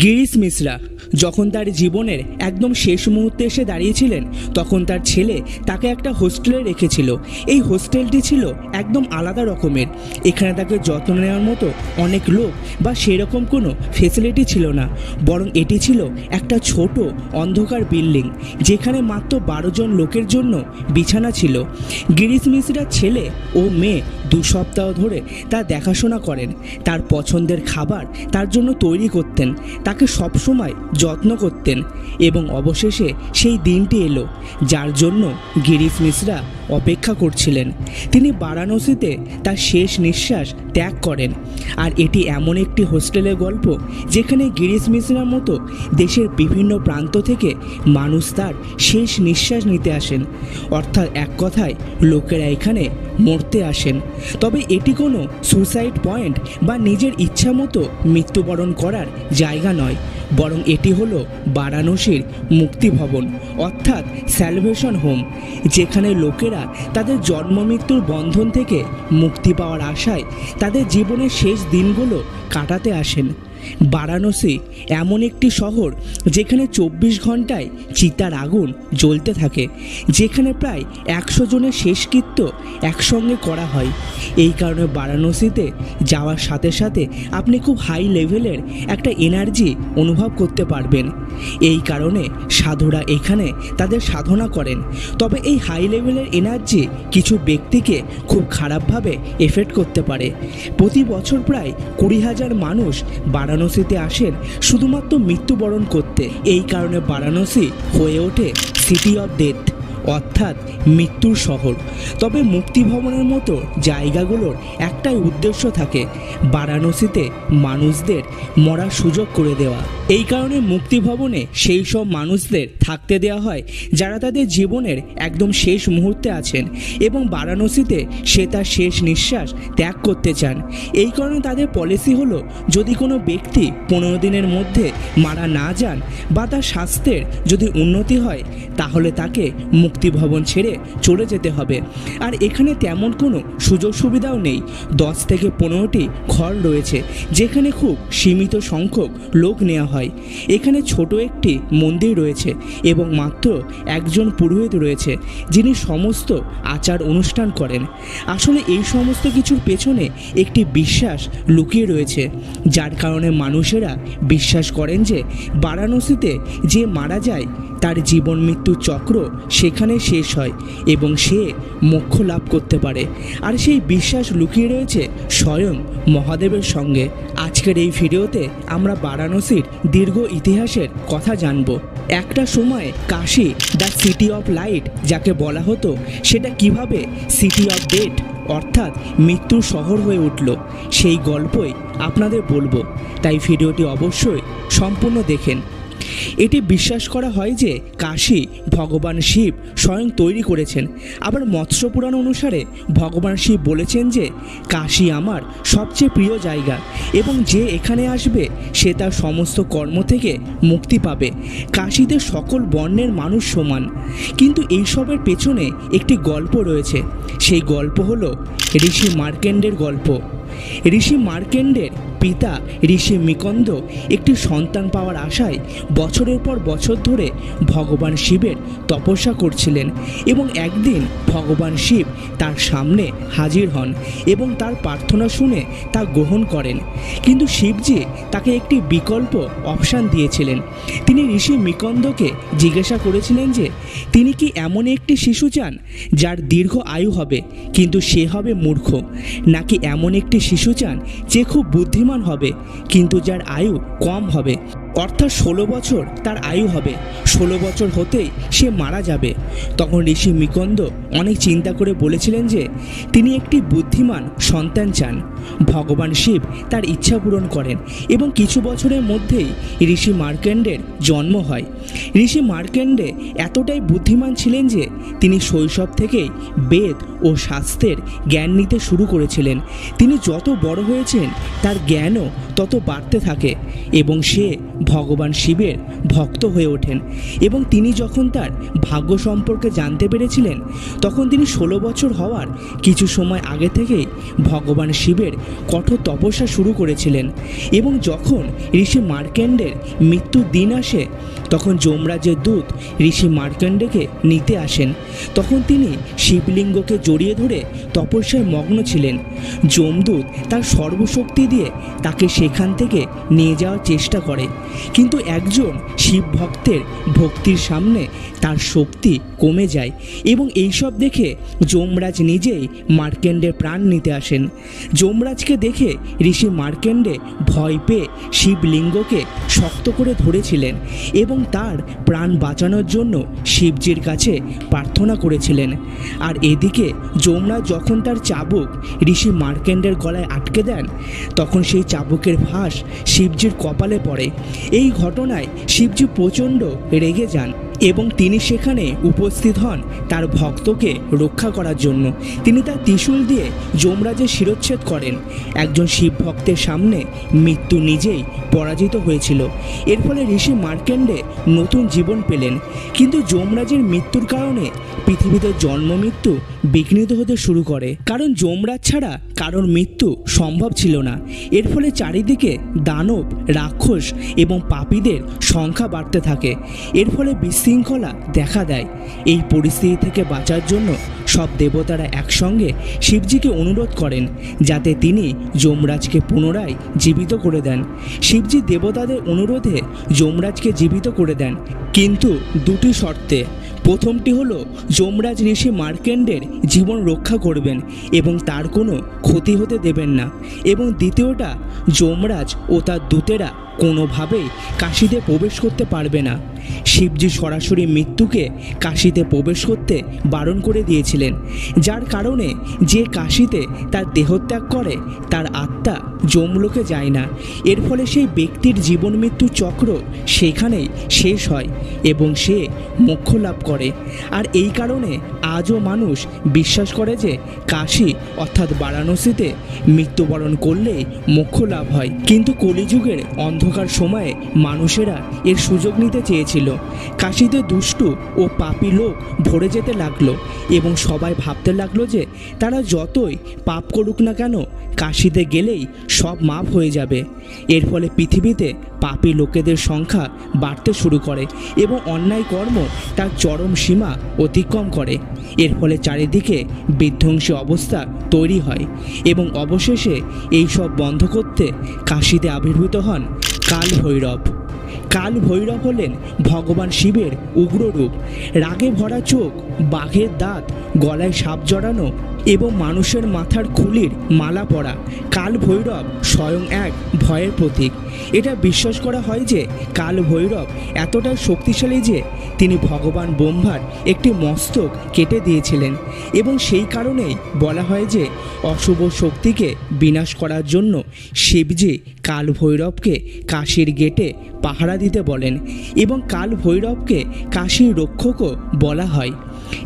গিরিশ মিশ্রা, যখন তার জীবনের একদম শেষ মুহূর্তে এসে দাঁড়িয়েছিলেন, তখন তার ছেলে তাকে একটা হোস্টেলে রেখেছিল। এই হোস্টেলটি ছিল একদম আলাদা রকমের। এখানে তাকে যত্ন নেওয়ার মতো অনেক লোক বা সেরকম কোনো ফেসিলিটি ছিল না। বরং এটি ছিল একটা ছোট অন্ধকার বিল্ডিং যেখানে মাত্র বারো জন লোকের জন্য বিছানা ছিল। গিরিশ মিশ্রার ছেলে ও মেয়ে দু সপ্তাহ ধরে তার দেখাশোনা করেন। তার পছন্দের খাবার তার জন্য তৈরি করতেন। তাকে সবসময় যত্ন করতেন এবং অবশেষে সেই দিনটি এলো, যার জন্য গিরিশ মিশ্রা অপেক্ষা করছিলেন। তিনি বারাণসীতে তার শেষ নিঃশ্বাস ত্যাগ করেন। আর এটি এমন একটি হোস্টেলের গল্প, যেখানে গিরিশ মিশ্রার মতো দেশের বিভিন্ন প্রান্ত থেকে মানুষ তার শেষ নিঃশ্বাস নিতে আসেন। অর্থাৎ এক কথায়, লোকেরা এখানে মরতে আসেন। তবে এটি কোনো সুইসাইড পয়েন্ট বা নিজের ইচ্ছা মতো মৃত্যুবরণ করার জায়গা নয়, বরং এটি হলো বারাণসীর মুক্তিভবন, অর্থাৎ স্যালভেশন হোম যেখানে লোকেরা তাদের জন্ম মৃত্যুর বন্ধন থেকে মুক্তি পাওয়ার আশায় তাদের জীবনের শেষ দিনগুলো কাটাতে আসেন। বারাণসী এমন একটি শহর যেখানে চব্বিশ ঘন্টায় চিতার আগুন জ্বলতে থাকে, যেখানে প্রায় একশো জনের শেষকৃত্য একসঙ্গে করা হয়। এই কারণে বারাণসীতে যাওয়ার সাথে সাথে আপনি খুব হাই লেভেলের একটা এনার্জি অনুভব করতে পারবেন। এই কারণে সাধুরা এখানে তাদের সাধনা করেন। তবে এই হাই লেভেলের এনার্জি কিছু ব্যক্তিকে খুব খারাপভাবে এফেক্ট করতে পারে। প্রতি বছর প্রায় কুড়ি হাজার মানুষ বারাণসীতে আসেন শুধুমাত্র মৃত্যুবরণ করতে। এই কারণে বারাণসী হয়ে ওঠে সিটি অফ ডেথ অর্থাৎ মৃত্যুর শহর। তবে মুক্তিভবনের মতো জায়গাগুলোর একটাই উদ্দেশ্য থাকে বারাণসীতে মানুষদের মরার সুযোগ করে দেওয়া। এই কারণে মুক্তিভবনে সেই সব মানুষদের থাকতে দেওয়া হয় যারা তাদের জীবনের একদম শেষ মুহূর্তে আছেন এবং বারাণসীতে সে তার শেষ নিঃশ্বাস ত্যাগ করতে চান। এই কারণে তাদের পলিসি হলো যদি কোনো ব্যক্তি পনেরো দিনের মধ্যে মারা না যান বা তার স্বাস্থ্যের যদি উন্নতি হয়, তাহলে তাকে মুক্তিভবন ছেড়ে চলে যেতে হবে। আর এখানে তেমন কোনো সুযোগ সুবিধাও নেই। দশ থেকে পনেরোটি ঘর রয়েছে, যেখানে খুব সীমিত সংখ্যক লোক নেওয়া হয়। এখানে ছোট একটি মন্দির রয়েছে এবং মাত্র একজন পুরোহিত রয়েছে, যিনি সমস্ত আচার অনুষ্ঠান করেন। আসলে এই সমস্ত কিছুর পেছনে একটি বিশ্বাস লুকিয়ে রয়েছে, যার কারণে মানুষেরা বিশ্বাস করেন যে বারাণসীতে যে মারা যায় তার জীবন মৃত্যু চক্র সেখানে শেষ হয় এবং সে মোক্ষ লাভ করতে পারে। আর সেই বিশ্বাস লুকিয়ে রয়েছে স্বয়ং মহাদেবের সঙ্গে। আজকের এই ভিডিওতে আমরা বারাণসীর দীর্ঘ ইতিহাসের কথা জানব। একটা সময় Kashi the city of light যাকে বলা হতো, সেটা কীভাবে সিটি অফ ডেট অর্থাৎ মৃত্যুর শহর হয়ে উঠল, সেই গল্পই আপনাদের বলব। তাই ভিডিওটি অবশ্যই সম্পূর্ণ দেখেন। এটি বিশ্বাস করা হয় যে কাশী ভগবান শিব স্বয়ং তৈরি করেছেন। আবার মৎস্য পুরাণ অনুসারে ভগবান শিব বলেছেন যে কাশী আমার সবচেয়ে প্রিয় জায়গা এবং যে এখানে আসবে সে তার সমস্ত কর্ম থেকে মুক্তি পাবে। কাশীতে সকল বর্ণের মানুষ সমান। কিন্তু এইসবের পেছনে একটি গল্প রয়েছে। সেই গল্প হলো ঋষি মার্কেন্ডের গল্প। ঋষি মার্কেন্ডের পিতা ঋষি মিকন্দ একটি সন্তান পাওয়ার আশায় বছরের পর বছর ধরে ভগবান শিবের তপস্যা করছিলেন এবং একদিন ভগবান শিব তার সামনে হাজির হন এবং তার প্রার্থনা শুনে তা গ্রহণ করেন। কিন্তু শিবজি তাকে একটি বিকল্প অপশান দিয়েছিলেন। তিনি ঋষি মিকন্দকে জিজ্ঞাসা করেছিলেন যে, তিনি কি এমন একটি শিশু চান যার দীর্ঘ আয়ু হবে, কিন্তু সে হবে মূর্খ? নাকি এমন একটি শিশু চান যে খুব বুদ্ধিমান হবে কিন্তু যার আয়ু কম হবে। অর্থাৎ ষোলো বছর তার আয়ু হবে। ষোলো বছর হতেই সে মারা যাবে। তখন ঋষি মিকন্দ অনেক চিন্তা করে বলেছিলেন যে, তিনি একটি বুদ্ধিমান সন্তান চান। ভগবান শিব তার ইচ্ছা পূরণ করেন এবং কিছু বছরের মধ্যেই ঋষি মার্কেন্ডের জন্ম হয়। ঋষি মার্কেন্ডে এতটাই বুদ্ধিমান ছিলেন যে, তিনি শৈশব থেকেই বেদ ও শাস্ত্রের জ্ঞান নিতে শুরু করেছিলেন। তিনি যত বড় হয়েছেন, তার জ্ঞানও তত বাড়তে থাকে এবং সে ভগবান শিবের ভক্ত হয়ে ওঠেন এবং তিনি যখন তার ভাগ্য সম্পর্কে জানতে পেরেছিলেন, তখন তিনি ষোলো বছর হওয়ার কিছু সময় আগে থেকেই ভগবান শিবের কঠোর তপস্যা শুরু করেছিলেন এবং যখন ঋষি মার্কেন্ডের মৃত্যুর দিন আসে, তখন যমরাজের দূত ঋষি মার্কেন্ডেকে নিতে আসেন। তখন তিনি শিবলিঙ্গকে জড়িয়ে ধরে তপস্যায় মগ্ন ছিলেন। যমদূত তার সর্বশক্তি দিয়ে তাকে সেখান থেকে নিয়ে যাওয়ার চেষ্টা করে। কিন্তু একজন শিব ভক্তের ভক্তির সামনে তার শক্তি কমে যায় এবং এইসব দেখে যমরাজ নিজেই মার্কেন্ডের প্রাণ নিতে আসেন। যমরাজকে দেখে ঋষি মার্কেন্ডে ভয় পেয়ে শিবলিঙ্গকে শক্ত করে ধরেছিলেন এবং তার প্রাণ বাঁচানোর জন্য শিবজির কাছে প্রার্থনা করেছিলেন। আর এদিকে যমরাজ যখন তার চাবুক ঋষি মার্কেন্ডের গলায় আটকে দেন, তখন সেই চাবুকের ফাঁস শিবজির কপালে পড়ে এই ঘটনায় শিবজি প্রচণ্ড রেগে যান এবং তিনি সেখানে উপস্থিত হন তার ভক্তকে রক্ষা করার জন্য। তিনি তার ত্রিশূল দিয়ে যমরাজের শিরোচ্ছেদ করেন। একজন শিব ভক্তের সামনে মৃত্যু নিজেই পরাজিত হয়েছিল। এর ফলে ঋষি মার্কেন্ডে নতুন জীবন পেলেন। কিন্তু যমরাজের মৃত্যুর কারণে পৃথিবীতে জন্ম মৃত্যু বিঘ্নিত হতে শুরু করে। কারণ যমরাজ ছাড়া কারোর মৃত্যু সম্ভব ছিল না। এর ফলে চারিদিকে দানব, রাক্ষস এবং পাপীদের সংখ্যা বাড়তে থাকে। এর ফলে বিশৃঙ্খলা দেখা দেয়। এই পরিস্থিতি থেকে বাঁচার জন্য সব দেবতারা একসঙ্গে শিবজিকে অনুরোধ করেন, যাতে তিনি যমরাজকে পুনরায় জীবিত করে দেন। শিবজি দেবতাদের অনুরোধে যমরাজকে জীবিত করে দেন। কিন্তু দুটি শর্তে প্রথমটি হলো, যমরাজ ঋষি মার্কেন্ডের জীবন রক্ষা করবেন এবং তার কোনো ক্ষতি হতে দেবেন না। এবং দ্বিতীয়টা, যমরাজ ও তার দূতেরা কোনোভাবেই কাশিতে প্রবেশ করতে পারবে না। শিবজি সরাসরি মৃত্যুকে কাশিতে প্রবেশ করতে বারণ করে দিয়েছিলেন। যার কারণে যে কাশিতে তার দেহত্যাগ করে, তার আত্মা যমলোকে যায় না। এর ফলে সেই ব্যক্তির জীবন মৃত্যু চক্র সেখানেই শেষ হয় এবং সে মোক্ষ লাভ করে। আর এই কারণে আজও মানুষ বিশ্বাস করে যে কাশি অর্থাৎ বারাণসীতে মৃত্যুবরণ করলে মোক্ষ লাভ হয়। কিন্তু কলিযুগের অন্ধকার সময়ে মানুষেরা এর সুযোগ নিতে চেয়েছিল কাশিতে দুষ্টু ও পাপী লোক ভরে যেতে লাগল এবং সবাই ভাবতে লাগল যে তারা যতই পাপ করুক না কেন, কাশিতে গেলেই সব মাপ হয়ে যাবে। এর ফলে পৃথিবীতে পাপী লোকেদের সংখ্যা বাড়তে শুরু করে এবং অন্যায় কর্ম তার চরম সীমা অতিক্রম করে। এর ফলে চারিদিকে বিধ্বংসী অবস্থা তৈরি হয় এবং অবশেষে এই সব বন্ধ করতে কাশিতে আবির্ভূত হন কাল ভৈরব কাল ভৈরব হলেন ভগবান শিবের উগ্র রূপ রাগে ভরা চোখ, বাঘের দাঁত, গলায় সাপ জড়ানো এবং মানুষের মাথার খুলির মালা পরা। কাল ভৈরব স্বয়ং এক ভয়ের প্রতীক। এটা বিশ্বাস করা হয় যে কাল ভৈরব এতটাই শক্তিশালী যে তিনি ভগবান ব্রহ্মার একটি মস্তক কেটে দিয়েছিলেন এবং সেই কারণেই বলা হয় যে অশুভ শক্তিকে বিনাশ করার জন্য শিবজি কাল ভৈরবকে কাশীর গেটে পাহারা দিতে বলেন এবং কাল ভৈরবকে কাশীর রক্ষকও বলা হয়।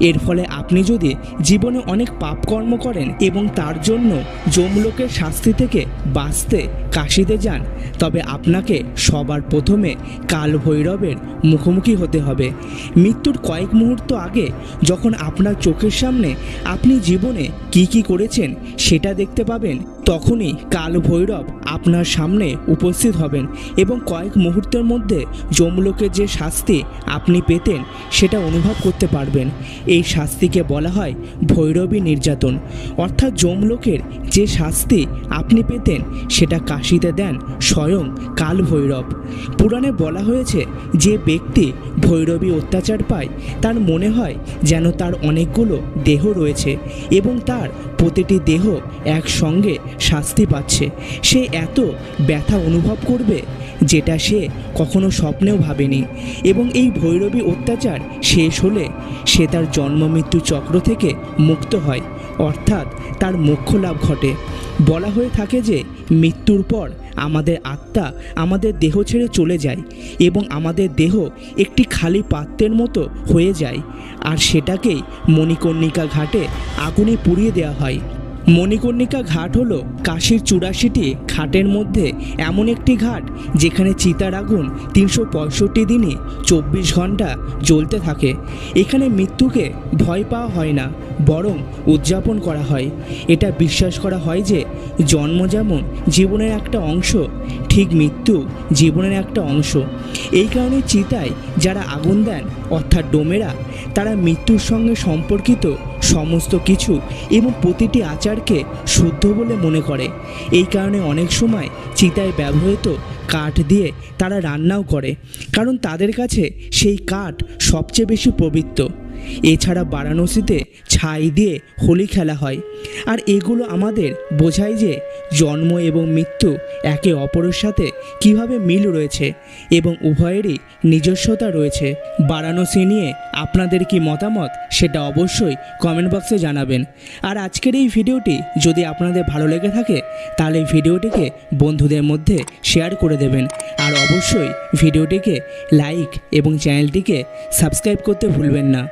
এর ফলে আপনি যদি জীবনে অনেক পাপকর্ম করেন এবং তার জন্য যমলোকের শাস্তি থেকে বাঁচতে কাশিতে যান, তবে আপনাকে সবার প্রথমে কাল ভৈরবের মুখোমুখি হতে হবে। মৃত্যুর কয়েক মুহূর্ত আগে যখন আপনার চোখের সামনে আপনি জীবনে কি কি করেছেন সেটা দেখতে পাবেন, তখনই কাল ভৈরব আপনার সামনে উপস্থিত হবেন এবং কয়েক মুহূর্তের মধ্যে যমলোকের যে শাস্তি আপনি পেতেন সেটা অনুভব করতে পারবেন। এই শাস্তিকে বলা হয় ভৈরবী নির্যাতন। অর্থাৎ যমলোকের যে শাস্তি আপনি পেতেন, সেটা কাশিতে দেন স্বয়ং কাল ভৈরব পুরাণে বলা হয়েছে যে ব্যক্তি ভৈরবী অত্যাচার পায়, তার মনে হয় যেন তার অনেকগুলো দেহ রয়েছে এবং তার প্রতিটি দেহ একসঙ্গে শাস্তি পাচ্ছে। সে এত ব্যথা অনুভব করবে যেটা সে কখনো স্বপ্নেও ভাবেনি এবং এই ভৈরবী অত্যাচার শেষ হলে সে তার জন্ম মৃত্যু চক্র থেকে মুক্ত হয়। অর্থাৎ তার মোক্ষ লাভ ঘটে। বলা হয়ে থাকে যে, মৃত্যুর পর আমাদের আত্মা আমাদের দেহ ছেড়ে চলে যায় এবং আমাদের দেহ একটি খালি পাত্রের মতো হয়ে যায়। আর সেটাকেই মণিকর্ণিকা ঘাটে আগুনে পুড়িয়ে দেওয়া হয়। মণিকর্ণিকা ঘাট হল কাশীর চুরাশিটি ঘাটের মধ্যে এমন একটি ঘাট যেখানে চিতার আগুন তিনশো পঁয়ষট্টি দিনে চব্বিশ ঘণ্টা জ্বলতে থাকে। এখানে মৃত্যুকে ভয় পাওয়া হয় না, বরং উদযাপন করা হয়। এটা বিশ্বাস করা হয় যে জন্ম যেমন জীবনের একটা অংশ ঠিক মৃত্যু জীবনের একটা অংশ। এই কারণে চিতায় যারা আগুন দেন, অর্থাৎ ডোমেরা, তারা মৃত্যুর সঙ্গে সম্পর্কিত সমস্ত কিছু এবং প্রতিটি আচারকে শুদ্ধ বলে মনে করে। এই কারণে অনেক সময় চিতায় ব্যবহৃত কাঠ দিয়ে তারা রান্নাও করে, কারণ তাদের কাছে সেই কাঠ সবচেয়ে বেশি পবিত্র। এছাড়া বারাণসীতে ছাই দিয়ে হোলি খেলা হয়। আর এগুলো আমাদের বোঝায় যে জন্ম এবং মৃত্যু একে অপরের সাথে কীভাবে মিল রয়েছে এবং উভয়েরই নিজস্বতা রয়েছে। বারাণসী নিয়ে আপনাদের কি মতামত সেটা অবশ্যই কমেন্ট বক্সে জানাবেন। আর আজকের এই ভিডিওটি যদি আপনাদের ভালো লেগে থাকে, তাহলে ভিডিওটিকে বন্ধুদের মধ্যে শেয়ার করে দেবেন। আর অবশ্যই ভিডিওটিকে লাইক এবং চ্যানেলটিকে সাবস্ক্রাইব করতে ভুলবেন না।